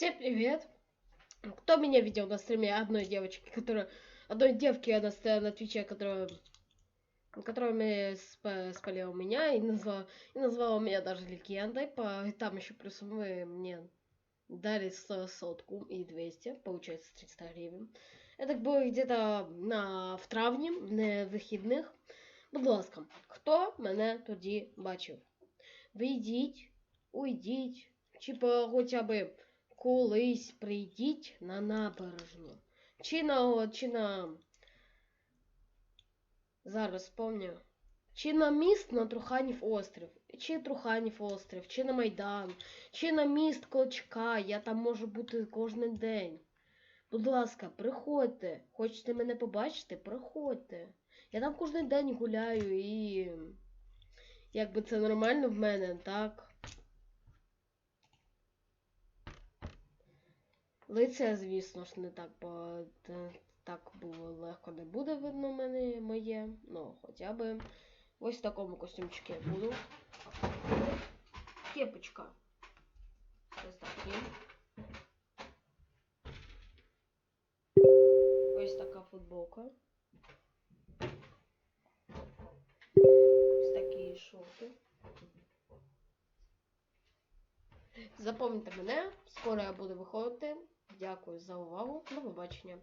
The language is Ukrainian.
Всем привет! Кто меня видел на стриме одной девочки, которая... Одной девки на, ст- на Твиче, которая... Которая мне сп- спалила меня и назвала, и назвала меня даже легендой. По, и там еще плюс вы мне дали 100 сотку и 200, получается 300 гривен. Это было где-то на, в травні, не вихідних. Будь ласка, хто мене тоді бачив? Вийдіть, уйдіть, чи по- хоча б колись прийдіть на набережну. Чи на, чи на... Зараз спомню. Чи на міст на Труханів острів, чи Труханів острів, чи на Майдан, чи на міст Клочка. Я там можу бути кожен день. Будь ласка, приходьте. Хочете мене побачити? Приходьте. Я там кожен день гуляю і. Якби це нормально в мене, так? Лице, звісно ж, не так, бо так було легко не буде видно мене моє. Ну, хоча б ось в такому костюмчику я буду. Кепочка. Ось такі. Ось така футболка. Запам'ятайте мене, скоро я буду виходити. Дякую за увагу. До побачення.